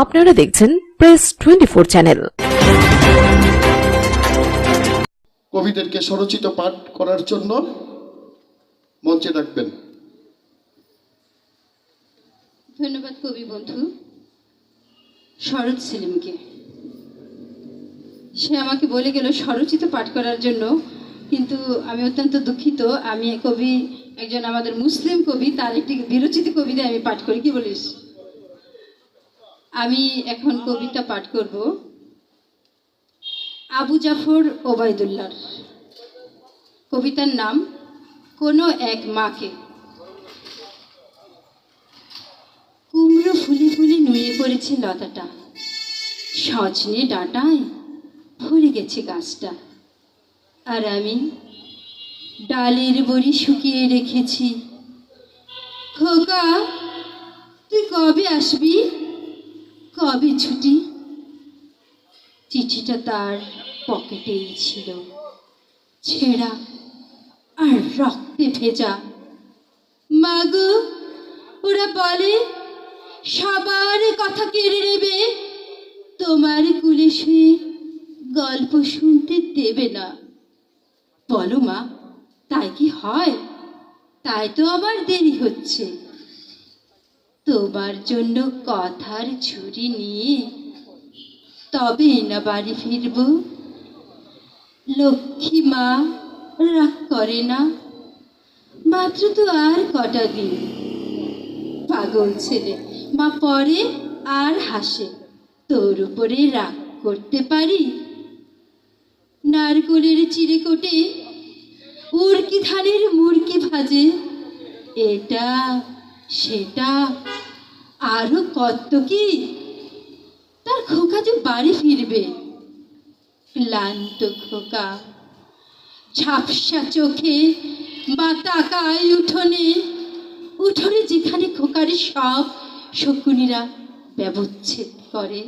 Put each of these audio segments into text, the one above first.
আপনারা দেখছেন press twenty four channel কবিদেরকে স্বরচিত পাঠ করার জন্য মঞ্চে ডাকবেন। ধন্যবাদ কবি বন্ধু। শরৎ সেলিমকে। সে আমাকে বলে গেল স্বরচিত পাঠ করার জন্য। কিন্তু আমি অত্যন্ত দুঃখিত। আমি কবি একজন আমাদের মুসলিম কবি তার একটি বিরচিত কবিতা আমি পাঠ করি। কি বলিস? আমি এখন কবিতা পাঠ করব। আবু জাফর ওবায়দুল্লার। কবিতার নাম, কোনো এক মাকে। কুমড়ো ফুলে ফুলে নুয়ে পড়েছে লতাটা। সজনে ডাঁটায় ভরে গেছে গাছটা। আর আমি ডালের বড়ি শুকিয়ে রেখেছি। খোকা, তুই কবে আসবি? কবে ছুটি? চিঠিটা তার পকেটেই ছিল। ছেঁড়া আর রক্তে ভেজা। মাগো ওরা বলে, সবার কথা কেড়ে নেবে। তোমার কুলে শুয়ে গল্প শুনতে দেবে না। বলো মা, তাই কি হয়? তাই তো আবার দেরি হচ্ছে। তোমার জন্য কথার ঝুড়ি নিয়ে তবে না বাড়ি ফিরব। লক্ষ্মী মা রাগ করে না, মাত্র তো আর কটা দিন। পাগল ছেলে, মা পরে আর হাসে, তোর উপরে রাগ করতে পারি? নারকোলের চিড়ে কোটে উড়কি ধানের মুরকি ভাজে, এটা, সেটা আরও কত কি? তার খোকা যে বাড়ি ফিরবে। ক্লান্ত খোকা, ঝাপসা চোখে বা তাকায় উঠোনে উঠোনে যেখানে খোকার সব শকুনিরা ব্যবচ্ছেদ করে।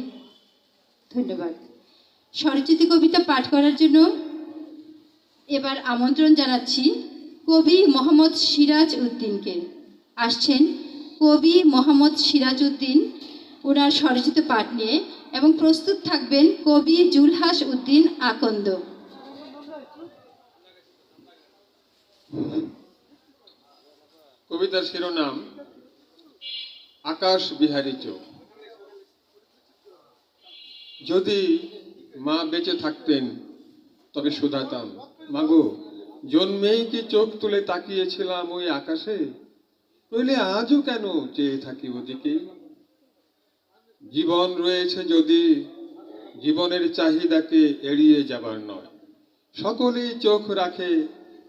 ধন্যবাদ। সরস্বতী কবিতা পাঠ করার জন্য এবার আমন্ত্রণ জানাচ্ছি কবি মোহাম্মদ সিরাজ উদ্দিনকে। আসছেন কবি মোহাম্মদ সিরাজ উদ্দিন ওনার স্বরচিত পাঠ নিয়ে এবং প্রস্তুত থাকবেন কবি জুলহাস উদ্দিন আকন্দ। কবিতার শিরোনাম, আকাশ বিহারী চোখ। যদি মা বেঁচে থাকতেন, তবে শুধাতাম। মাগো, জন্মেই কি চোখ তুলে তাকিয়েছিলাম ওই আকাশে? নইলে আজও কেন চেয়ে থাকি ওদিকে? জীবন রয়েছে যদি জীবনের চাহিদাকে এড়িয়ে যাবার নয়। সকলেই চোখ রাখে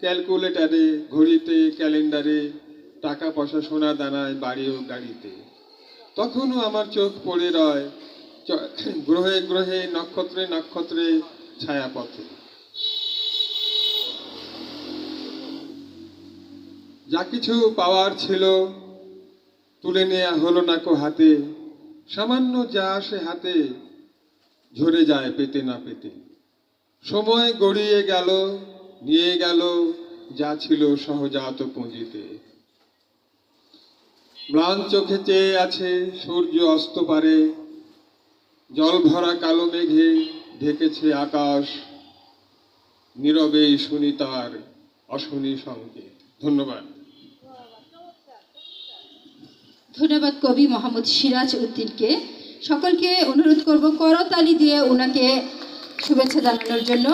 ক্যালকুলেটারে, ঘড়িতে, ক্যালেন্ডারে টাকা পয়সা সোনা দানায়, বাড়ি ও গাড়িতে। তখনও আমার চোখ পড়ে রয় গ্রহে গ্রহে, নক্ষত্রে নক্ষত্রে ছায়াপথে। যা কিছু পাওয়ার ছিল তুলে নেওয়া হলো না কো হাতে। সামান্য যা আসে হাতে, ঝরে যায় পেতে না পেতে। সময় গড়িয়ে গেল, নিয়ে গেল যা ছিল সহজাত পুঁজিতে। ম্লান চোখে চেয়ে আছে সূর্য অস্ত পারে, জল ভরা কালো মেঘে ঢেকেছে আকাশ, নীরবেই শুনি তার অশুনি সংকেত ধন্যবাদ। ধন্যবাদ কবি মোহাম্মদ সিরাজ উদ্দিনকে। সকলকে অনুরোধ করব করতালি দিয়ে ওনাকে শুভেচ্ছা জানানোর জন্য।